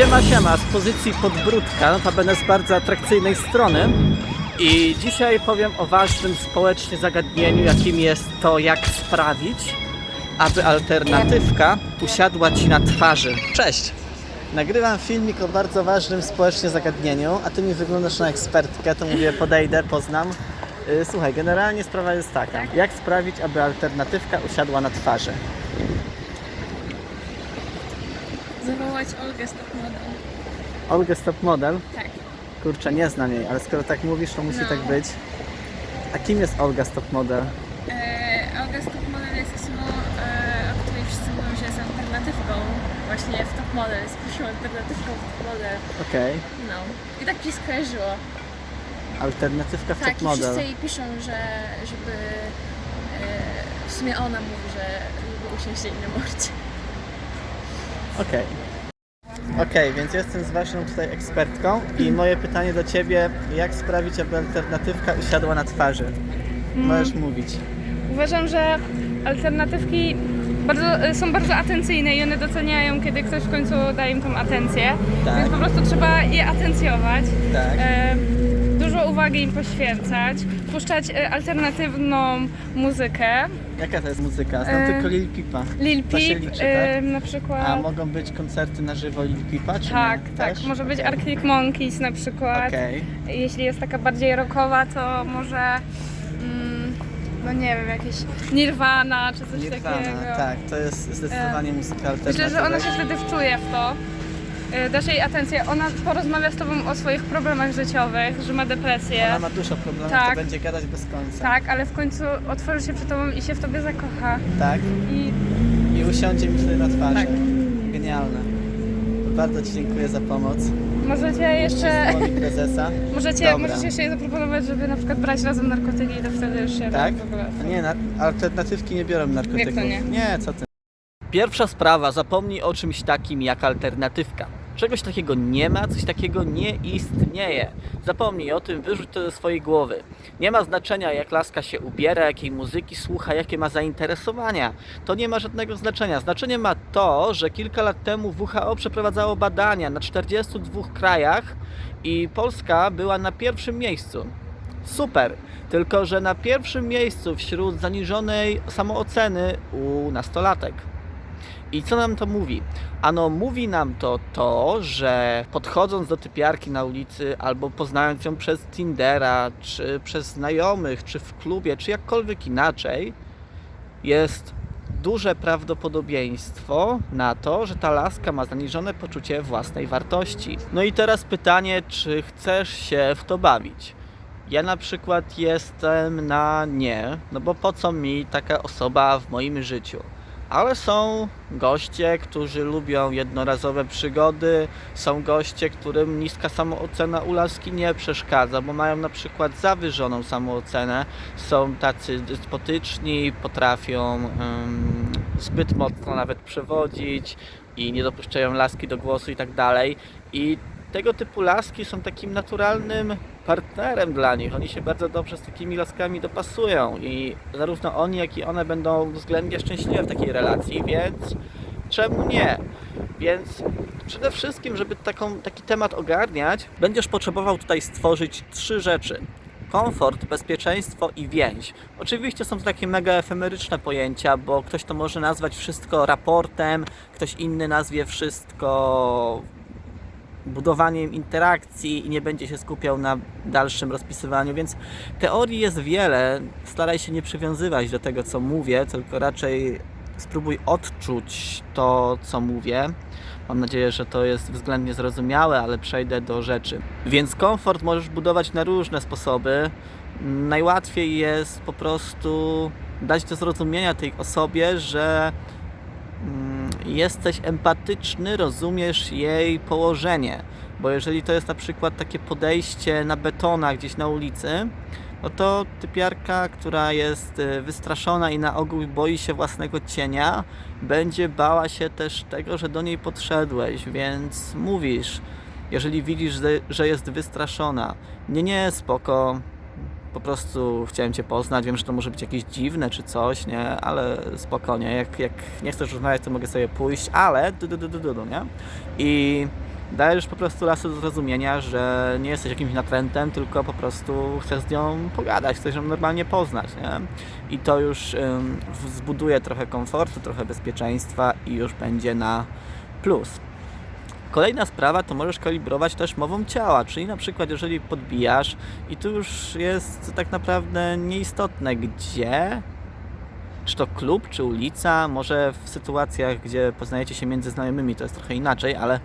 Siema, siema, z pozycji podbródka, notabene z bardzo atrakcyjnej strony. I dzisiaj powiem o ważnym społecznie zagadnieniu, jakim jest to, jak sprawić, aby alternatywka usiadła Ci na twarzy. Cześć! Nagrywam filmik o bardzo ważnym społecznie zagadnieniu, a Ty mi wyglądasz na ekspertkę, to mówię podejdę, poznam. Yy, Słuchaj, generalnie sprawa jest taka. Jak sprawić, aby alternatywka usiadła na twarzy? Zawołać Olgę z Top Model. Olga Stop Model Tak. Kurczę, nie znam jej, ale skoro tak mówisz, to musi No. tak być. A kim jest Olga Stop Model? E, Olga z Top Model jest osobą, e, o której wszyscy mówią, że jest alternatywką. Właśnie w Top Model, jest pierwszą alternatywką w Top Model. Okej. No. I tak mi skojarzyło. Alternatywka w Tak, Top i Model. wszyscy jej piszą, że żeby... E, w sumie ona mówi, że lubi usiąść jej na morcie. Okej. Okej, więc jestem z Waszą tutaj ekspertką i moje pytanie do Ciebie, jak sprawić, aby alternatywka usiadła na twarzy? Możesz mówić. Uważam, że alternatywki bardzo, y, są bardzo atencyjne i one doceniają, kiedy ktoś w końcu daje im tą atencję. Tak. Więc po prostu trzeba je atencjować. Tak. E, dużo uwagi im poświęcać, puszczać e, alternatywną muzykę. Jaka to jest muzyka? Znam E, tylko Lil Peepa. Lil To się Peep liczy, e, tak? na przykład. A mogą być koncerty na żywo Lil Peepa, czy tak, nie? tak. Też? Może być. Arctic Monkeys na przykład. Okej. Jeśli jest taka bardziej rockowa, to może mm, no nie wiem, jakieś Nirvana czy coś Nirvana, takiego. tak, to jest zdecydowanie muzyka alternatywna. Myślę, że ona się wtedy wczuje w to. Y, Dasz jej atencję. Ona porozmawia z tobą o swoich problemach życiowych, że ma depresję. Ona ma dużo problemów, Tak. to będzie gadać bez końca. Tak, ale w końcu otworzy się przed tobą i się w tobie zakocha. Tak? I I usiądzie mi wtedy na twarzy. Tak. Genialne. Bardzo Ci dziękuję za pomoc. możecie jeszcze, prezesa. możecie, Dobra. możecie jeszcze jej zaproponować, żeby na przykład brać razem narkotyki i to wtedy już się Tak? w ogóle. A nie, na, alternatywki nie biorą narkotyków. Jak to nie? Nie, co ty. Pierwsza sprawa, zapomnij o czymś takim jak alternatywka. Czegoś takiego nie ma, coś takiego nie istnieje. Zapomnij o tym, wyrzuć to ze swojej głowy. Nie ma znaczenia, jak laska się ubiera, jakiej muzyki słucha, jakie ma zainteresowania. To nie ma żadnego znaczenia. Znaczenie ma to, że kilka lat temu WHO przeprowadzało badania na 42 krajach i Polska była na pierwszym miejscu. Super, tylko że na pierwszym miejscu wśród zaniżonej samooceny u nastolatek. I co nam to mówi? Ano mówi nam to to, że podchodząc do typiarki na ulicy albo poznając ją przez Tindera, czy przez znajomych, czy w klubie, czy jakkolwiek inaczej, jest duże prawdopodobieństwo na to, że ta laska ma zaniżone poczucie własnej wartości. No i teraz pytanie, czy chcesz się w to bawić? Ja na przykład jestem na nie, no bo po co mi taka osoba w moim życiu? Ale są goście, którzy lubią jednorazowe przygody, są goście, którym niska samoocena u laski nie przeszkadza, bo mają na przykład zawyżoną samoocenę, są tacy despotyczni, potrafią em, zbyt mocno nawet przewodzić i nie dopuszczają laski do głosu i tak dalej. I tego typu laski są takim naturalnym partnerem dla nich. Oni się bardzo dobrze z takimi laskami dopasują i zarówno oni, jak i one będą względnie szczęśliwe w takiej relacji, więc czemu nie? Więc przede wszystkim, żeby taką, taki temat ogarniać, będziesz potrzebował tutaj stworzyć trzy rzeczy. Komfort, bezpieczeństwo i więź. Oczywiście są to takie mega efemeryczne pojęcia, bo ktoś to może nazwać wszystko raportem, ktoś inny nazwie wszystko budowaniem interakcji i nie będzie się skupiał na dalszym rozpisywaniu, więc teorii jest wiele. Staraj się nie przywiązywać do tego, co mówię, tylko raczej spróbuj odczuć to, co mówię. Mam nadzieję, że to jest względnie zrozumiałe, ale przejdę do rzeczy. Więc komfort możesz budować na różne sposoby. Najłatwiej jest po prostu dać do zrozumienia tej osobie, że jesteś empatyczny, rozumiesz jej położenie. Bo jeżeli to jest na przykład takie podejście na betonach gdzieś na ulicy, no to typiarka, która jest y, wystraszona i na ogół boi się własnego cienia, będzie bała się też tego, że do niej podszedłeś, więc mówisz, jeżeli widzisz, że jest wystraszona, nie, nie, spoko, po prostu chciałem Cię poznać, wiem, że to może być jakieś dziwne czy coś, nie, ale spokojnie, jak, jak nie chcesz rozmawiać, to mogę sobie pójść, ale du, du, du, du, du, nie? I dajesz po prostu lasy do zrozumienia, że nie jesteś jakimś natrętem, tylko po prostu chcesz z nią pogadać, chcesz ją normalnie poznać, nie? I to już ym, zbuduje trochę komfortu, trochę bezpieczeństwa i już będzie na plus. Kolejna sprawa to możesz kalibrować też mową ciała, czyli na przykład jeżeli podbijasz i tu już jest tak naprawdę nieistotne gdzie, czy to klub, czy ulica, może w sytuacjach, gdzie poznajecie się między znajomymi to jest trochę inaczej, ale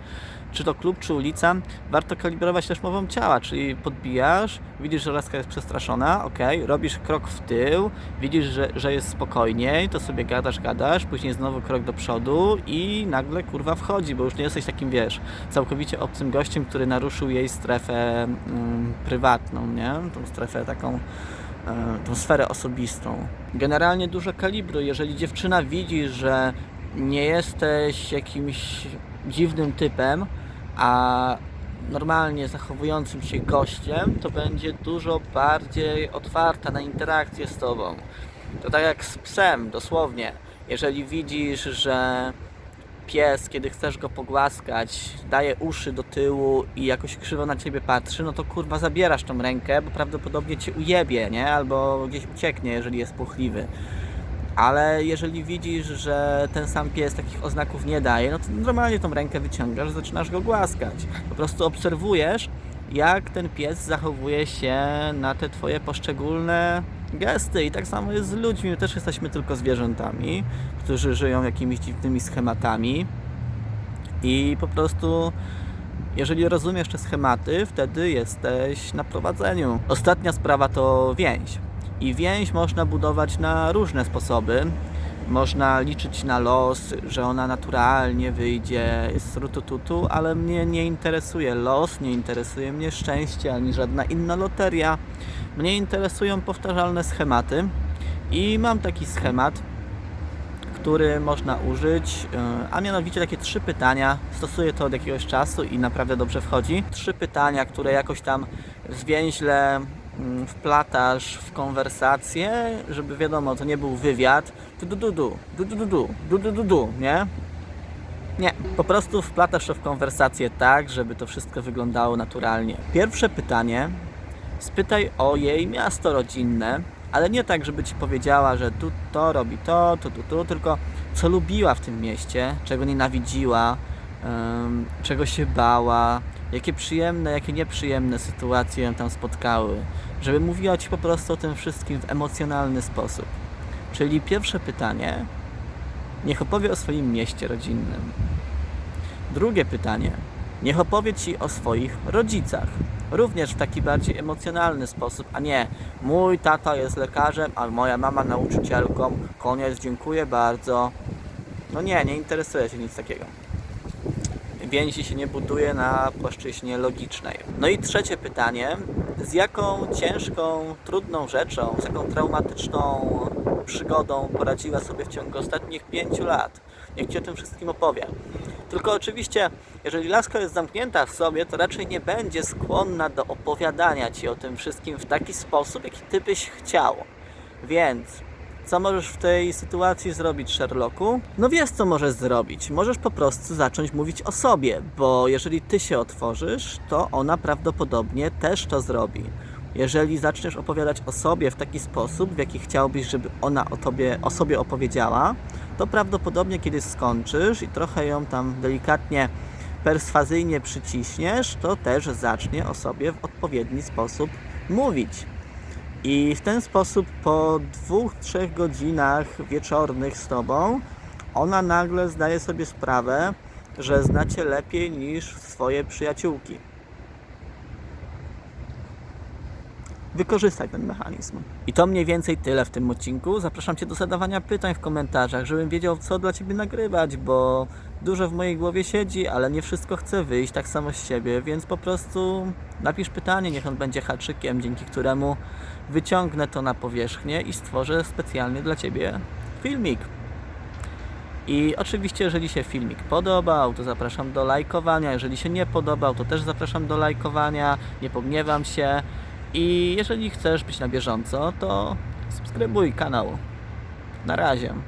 czy to klub, czy ulica, warto kalibrować też mową ciała, czyli podbijasz, widzisz, że laska jest przestraszona, ok, robisz krok w tył, widzisz, że, że jest spokojniej, to sobie gadasz, gadasz, później znowu krok do przodu i nagle kurwa wchodzi, bo już nie jesteś takim, wiesz, całkowicie obcym gościem, który naruszył jej strefę mm, prywatną, nie? Tą strefę taką e, tą sferę osobistą. Generalnie dużo kalibru. Jeżeli dziewczyna widzi, że nie jesteś jakimś dziwnym typem, a normalnie zachowującym się gościem, to będzie dużo bardziej otwarta na interakcję z tobą. To tak jak z psem, dosłownie. Jeżeli widzisz, że pies, kiedy chcesz go pogłaskać, daje uszy do tyłu i jakoś krzywo na ciebie patrzy, no to kurwa zabierasz tą rękę, bo prawdopodobnie cię ujebie, nie? Albo gdzieś ucieknie, jeżeli jest płochliwy. Ale jeżeli widzisz, że ten sam pies takich oznaków nie daje, no to normalnie tą rękę wyciągasz, zaczynasz go głaskać. Po prostu obserwujesz, jak ten pies zachowuje się na te twoje poszczególne gesty. I tak samo jest z ludźmi. My też jesteśmy tylko zwierzętami, którzy żyją jakimiś dziwnymi schematami. I po prostu, jeżeli rozumiesz te schematy, wtedy jesteś na prowadzeniu. Ostatnia sprawa to więź. I więź można budować na różne sposoby. Można liczyć na los, że ona naturalnie wyjdzie z rutututu, ale mnie nie interesuje los, nie interesuje mnie szczęście ani żadna inna loteria. Mnie interesują powtarzalne schematy i mam taki schemat, który można użyć, yy, a mianowicie takie trzy pytania. Stosuję to od jakiegoś czasu i naprawdę dobrze wchodzi. Trzy pytania, które jakoś tam zwięźle wplatasz w konwersację, żeby wiadomo, to nie był wywiad. Du du du du, du du du du, du nie? Nie, po prostu wplatasz to w konwersację tak, żeby to wszystko wyglądało naturalnie. Pierwsze pytanie, spytaj o jej miasto rodzinne, ale nie tak, żeby ci powiedziała, że tu to robi to, tu, tu, tu, tylko co lubiła w tym mieście, czego nienawidziła, em, czego się bała, jakie przyjemne, jakie nieprzyjemne sytuacje ją tam spotkały, żeby mówiła ci po prostu o tym wszystkim w emocjonalny sposób. Czyli pierwsze pytanie, niech opowie o swoim mieście rodzinnym. Drugie pytanie, niech opowie ci o swoich rodzicach. Również w taki bardziej emocjonalny sposób, a nie mój tata jest lekarzem, a moja mama nauczycielką. Koniec, dziękuję bardzo. No nie, nie interesuje się nic takiego. Więzi się nie buduje na płaszczyźnie logicznej. No i trzecie pytanie, z jaką ciężką, trudną rzeczą, z jaką traumatyczną przygodą poradziła sobie w ciągu ostatnich pięciu lat? Niech Ci o tym wszystkim opowie. Tylko oczywiście, jeżeli laska jest zamknięta w sobie, to raczej nie będzie skłonna do opowiadania Ci o tym wszystkim w taki sposób, jaki Ty byś chciał. Więc co możesz w tej sytuacji zrobić, Sherlocku? No wiesz, co możesz zrobić. Możesz po prostu zacząć mówić o sobie, bo jeżeli ty się otworzysz, to ona prawdopodobnie też to zrobi. Jeżeli zaczniesz opowiadać o sobie w taki sposób, w jaki chciałbyś, żeby ona o, tobie, o sobie opowiedziała, to prawdopodobnie kiedy skończysz i trochę ją tam delikatnie, perswazyjnie przyciśniesz, to też zacznie o sobie w odpowiedni sposób mówić. I w ten sposób po dwóch, trzech godzinach wieczornych z tobą, ona nagle zdaje sobie sprawę, że znacie lepiej niż swoje przyjaciółki. Wykorzystaj ten mechanizm. I to mniej więcej tyle w tym odcinku. Zapraszam Cię do zadawania pytań w komentarzach, żebym wiedział, co dla Ciebie nagrywać, bo dużo w mojej głowie siedzi, ale nie wszystko chce wyjść tak samo z siebie, więc po prostu napisz pytanie, niech on będzie haczykiem, dzięki któremu wyciągnę to na powierzchnię i stworzę specjalnie dla Ciebie filmik. I oczywiście, jeżeli się filmik podobał, to zapraszam do lajkowania. Jeżeli się nie podobał, to też zapraszam do lajkowania. Nie pogniewam się. I jeżeli chcesz być na bieżąco, to subskrybuj kanał. Na razie.